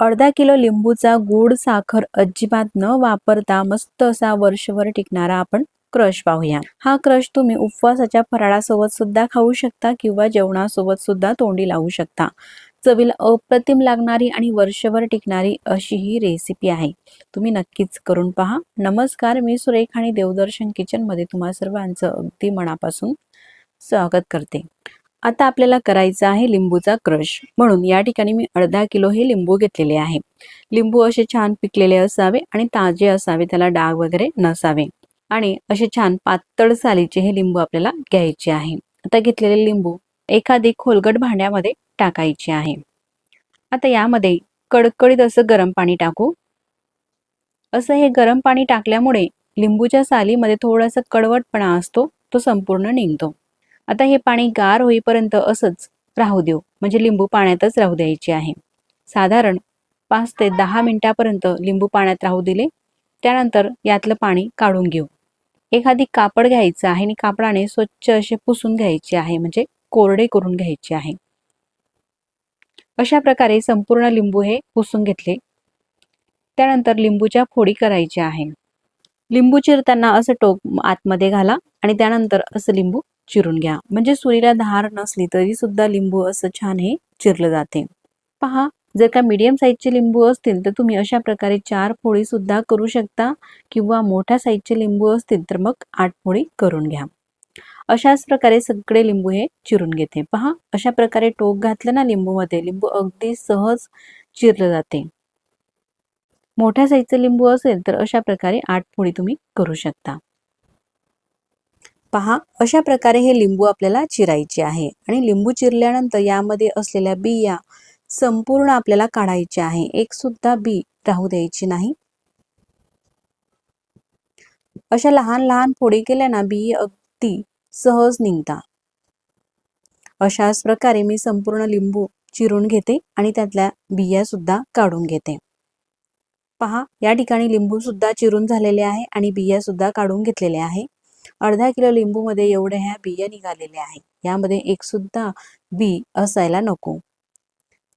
अर्धा किलो लिंबूचा गोड साखर अजिबात न वापरता मस्त असा वर्षभर टिकणारा आपण क्रश पाहूया. हा क्रश तुम्ही उपवासाच्या फराळासोबत सुद्धा खाऊ शकता किंवा जेवणासोबत सुद्धा तोंडी लावू शकता. चवीला अप्रतिम लागणारी आणि वर्षभर टिकणारी अशी ही रेसिपी आहे. तुम्ही नक्कीच करून पहा. नमस्कार मी सुरेख आणि देवदर्शन किचनमध्ये तुम्हा सर्वांचं अगदी मनापासून स्वागत करते. आता आपल्याला करायचा आहे लिंबूचा क्रश. म्हणून या ठिकाणी मी अर्धा किलो हे लिंबू घेतलेले आहे. लिंबू असे छान पिकलेले असावे आणि ताजे असावे त्याला डाग वगैरे नसावे. आणि असे छान पातळ सालीचे हे लिंबू आपल्याला घ्यायचे आहे. आता घेतलेले लिंबू एखादी खोलगट भांड्यामध्ये टाकायचे आहे. आता यामध्ये कडकडीत असं गरम पाणी टाकू. असं हे गरम पाणी टाकल्यामुळे लिंबूच्या सालीमध्ये थोडासा कडवटपणा असतो तो संपूर्ण निघतो. आता हे पाणी गार होईपर्यंत असंच राहू देऊ. म्हणजे लिंबू पाण्यातच राहू द्यायचे आहे. साधारण पाच ते दहा मिनिटापर्यंत लिंबू पाण्यात राहू दिले. त्यानंतर यातलं पाणी काढून घेऊ. एखादी कापड घ्यायचं आहे आणि कापडाने स्वच्छ असे पुसून घ्यायचे आहे. म्हणजे कोरडे करून घ्यायचे आहे. अशा प्रकारे संपूर्ण लिंबू हे पुसून घेतले. त्यानंतर लिंबूच्या फोडी करायच्या आहे. लिंबू चिरताना असं टोक आतमध्ये घाला आणि त्यानंतर असं लिंबू चिरून घ्या. म्हणजे सुरीला धार नसली तरी सुद्धा लिंबू असं छान हे चिरलं जाते. पहा जर का मीडियम साईजचे लिंबू असतील तर तुम्ही अशा प्रकारे चार फोडी सुद्धा करू शकता किंवा मोठ्या साईजचे लिंबू असतील तर मग आठ फोडी करून घ्या. अशाच प्रकारे सगळे लिंबू हे चिरून घेते. पहा अशा प्रकारे टोक घातलं ना लिंबूमध्ये लिंबू अगदी सहज चिरलं जाते. मोठ्या साईजचे लिंबू असेल तर अशा प्रकारे आठ फोडी तुम्ही करू शकता. पहा अशा प्रकारे हे लिंबू आपल्याला चिरायचे आहे. आणि लिंबू चिरल्यानंतर यामध्ये असलेल्या बिया संपूर्ण आपल्याला काढायचे आहे. एक सुद्धा बी राहू द्यायची नाही. अशा लहान लहान फोडी केल्याना बी अगदी सहज निघता. अशाच प्रकारे मी संपूर्ण लिंबू चिरून घेते आणि त्यातल्या बिया सुद्धा काढून घेते. पहा या ठिकाणी लिंबू सुद्धा चिरून झालेले आहे आणि बिया सुद्धा काढून घेतलेले आहे. अर्धा किलो लिंबूमध्ये एवढे एवढ्या ह्या बिया निघालेल्या आहेत. यामध्ये एक सुद्धा बी असायला नको.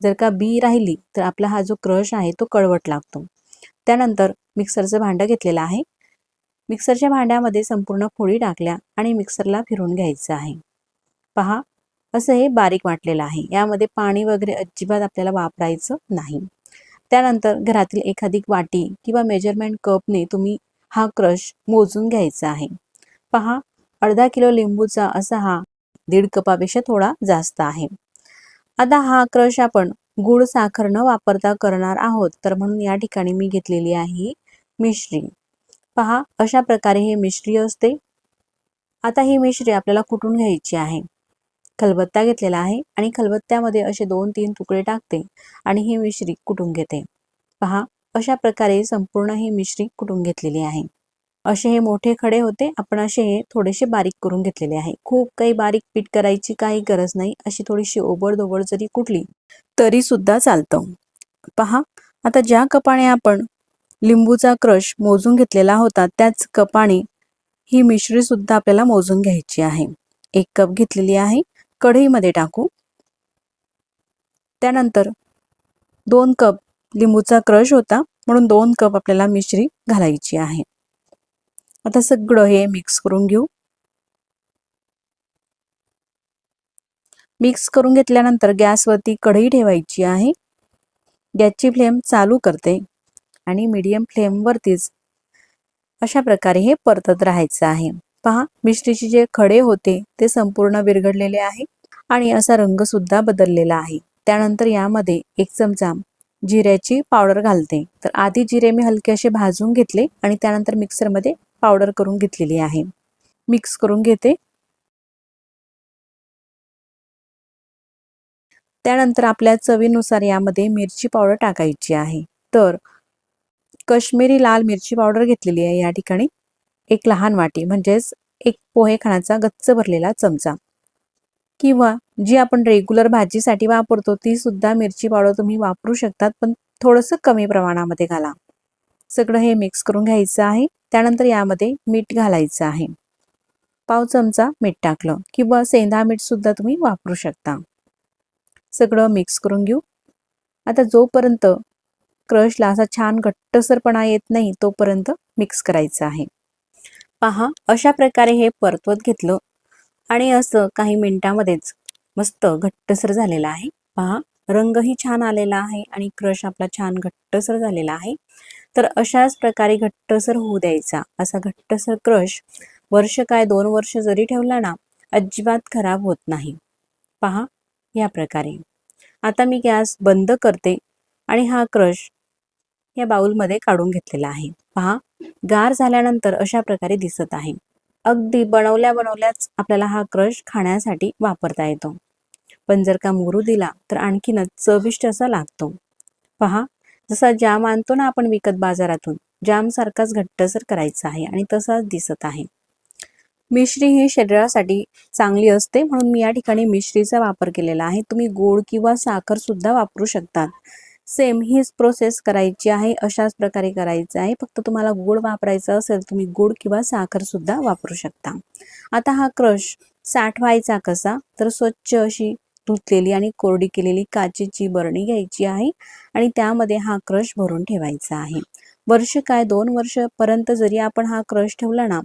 जर का बी राहिली तर आपला हा जो क्रश आहे तो कळवट लागतो. त्यानंतर मिक्सरचं भांडं घेतलेलं आहे. मिक्सरच्या भांड्यामध्ये संपूर्ण फोडी टाकल्या आणि मिक्सरला फिरून घ्यायचं आहे. पहा असं हे बारीक वाटलेलं आहे. यामध्ये पाणी वगैरे अजिबात आपल्याला वापरायचं नाही. त्यानंतर घरातील एखादी वाटी किंवा मेजरमेंट कपने तुम्ही हा क्रश मोजून घ्यायचा आहे. पहा अर्धा किलो लिंबूचा असा हा दीड कपापेक्षा थोडा जास्त आहे. आता हा क्रश आपण गुळ साखर न वापरता करणार आहोत तर म्हणून या ठिकाणी मी घेतलेली आहे मिश्री. पहा अशा प्रकारे हे मिश्री असते. आता ही मिश्री आपल्याला कुटून घ्यायची आहे? खलबत्ता घेतलेला आहे आणि खलबत्त्यामध्ये असे दोन तीन तुकडे टाकते आणि ही मिश्री कुटून घेते? पहा अशा प्रकारे संपूर्ण ही मिश्री कुटून घेतलेली आहे? असे हे मोठे खडे होते. आपण असे हे थोडेसे बारीक करून घेतलेले आहे. खूप काही बारीक पीठ करायची काही गरज नाही. अशी थोडीशी ओबडधोबड जरी कुठली तरी सुद्धा चालतं. पहा आता ज्या कपाने आपण लिंबूचा क्रश मोजून घेतलेला होता त्याच कपाने ही मिश्री सुद्धा आपल्याला मोजून घ्यायची आहे. एक कप घेतलेली आहे. कढईमध्ये टाकू. त्यानंतर दोन कप लिंबूचा क्रश होता म्हणून दोन कप आपल्याला मिश्री घालायची आहे. आता सगळं हे मिक्स करून घेऊ. मिक्स करून घेतल्यानंतर गॅसवरती कढई ठेवायची आहे. गॅसची फ्लेम चालू करते आणि मीडियम फ्लेमवरतीच अशा प्रकारे हे परतत राहायचं आहे. पहा मिश्रीचे जे खडे होते ते संपूर्ण विरघडलेले आहे आणि असा रंग सुद्धा बदललेला आहे. त्यानंतर यामध्ये एक चमचा जिऱ्याची पावडर घालते. तर आधी जिरे मी हलके असे भाजून घेतले आणि त्यानंतर मिक्सरमध्ये पावडर करून घेतलेली आहे. मिक्स करून घेते. त्यानंतर आपल्या चवीनुसार यामध्ये मिरची पावडर टाकायची आहे. तर कश्मीरी लाल मिरची पावडर घेतलेली आहे या ठिकाणी. एक लहान वाटी म्हणजेच एक पोहे खाण्याचा गच्च भरलेला चमचा. किंवा जी आपण रेग्युलर भाजीसाठी वापरतो ती सुद्धा मिरची पावडर तुम्ही वापरू शकतात पण थोडंसं कमी प्रमाणामध्ये घाला. सगळं हे मिक्स करून घ्यायचं आहे. त्यानंतर यामध्ये मीठ घालायचं आहे. पाव चमचा मीठ टाकलं किंवा सेंधा मीठ सुद्धा तुम्ही वापरू शकता. सगळं मिक्स करून घेऊ. आता जोपर्यंत क्रशला असा छान घट्टसरपणा येत नाही तोपर्यंत मिक्स करायचं आहे. पहा अशा प्रकारे हे परतवत घेतलं आणि असं काही मिनिटामध्येच मस्त घट्टसर झालेलं आहे. पहा रंगही छान आलेला आहे आणि क्रश आपला छान घट्टसर झालेला आहे. तर अशाच प्रकारे घट्टसर होऊ द्यायचा. असा घट्टसर क्रश वर्ष काय दोन वर्ष जरी ठेवला ना अजिबात खराब होत नाही. पहा या प्रकारे. आता मी गॅस बंद करते आणि हा क्रश या बाउलमध्ये काढून घेतलेला आहे. पहा गार झाल्यानंतर अशा प्रकारे दिसत आहे. अगदी बनवल्या बनवल्याच आपल्याला हा क्रश खाण्यासाठी वापरता येतो. पण जर का मुरू दिला तर आणखीनच चविष्ट असा लागतो. पहा जसा जाम आणतो ना आपण विकत बाजारातून जाम सारखाच घट्टसर करायचा आहे आणि तसाच दिसत आहे. मिश्री ही शरीरासाठी चांगली असते म्हणून मी या ठिकाणी मिश्रीचा वापर केलेला आहे. तुम्ही गोड किंवा साखर सुद्धा वापरू शकतात. सेम हीच प्रोसेस करायची आहे अशाच प्रकारे करायचं आहे. फक्त तुम्हाला गोड वापरायचं असेल तुम्ही गोड किंवा साखर सुद्धा वापरू शकता. आता हा क्रश साठवायचा कसा? तर स्वच्छ अशी धुतलेली आणि कोरडी केलेली काचेची बरणी घ्यायची आहे आणि त्यामध्ये हा क्रश भरून ठेवायचा आहे. वर्ष काय दोन वर्षपर्यंत जरी आपण हा क्रश ठेवला ना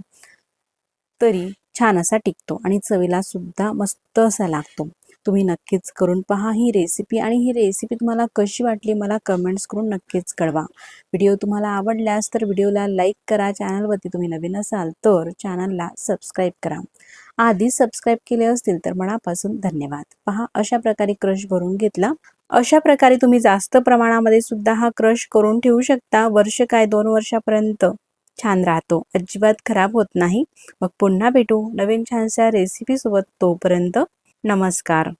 तरी छान असा टिकतो आणि चवीला सुद्धा मस्त असा लागतो. तुम्ही नक्कीच करून पहा ही रेसिपी आणि ही रेसिपी तुम्हाला कशी वाटली मला कमेंट्स करून नक्कीच कळवा. व्हिडिओ तुम्हाला आवडल्यास तर व्हिडिओला लाईक करा चॅनलवरती तुम्ही नवीन असाल तर चॅनलला सबस्क्राईब करा. आधी सबस्क्राईब केले असतील तर मनापासून धन्यवाद. पहा अशा प्रकारे क्रश भरून घेतला. अशा प्रकारे तुम्ही जास्त प्रमाणामध्ये सुद्धा हा क्रश करून ठेवू शकता. वर्ष काय दोन वर्षापर्यंत छान राहतो. अजिबात खराब होत नाही. मग पुन्हा भेटू नवीन छानशा रेसिपीसोबत तोपर्यंत नमस्कार.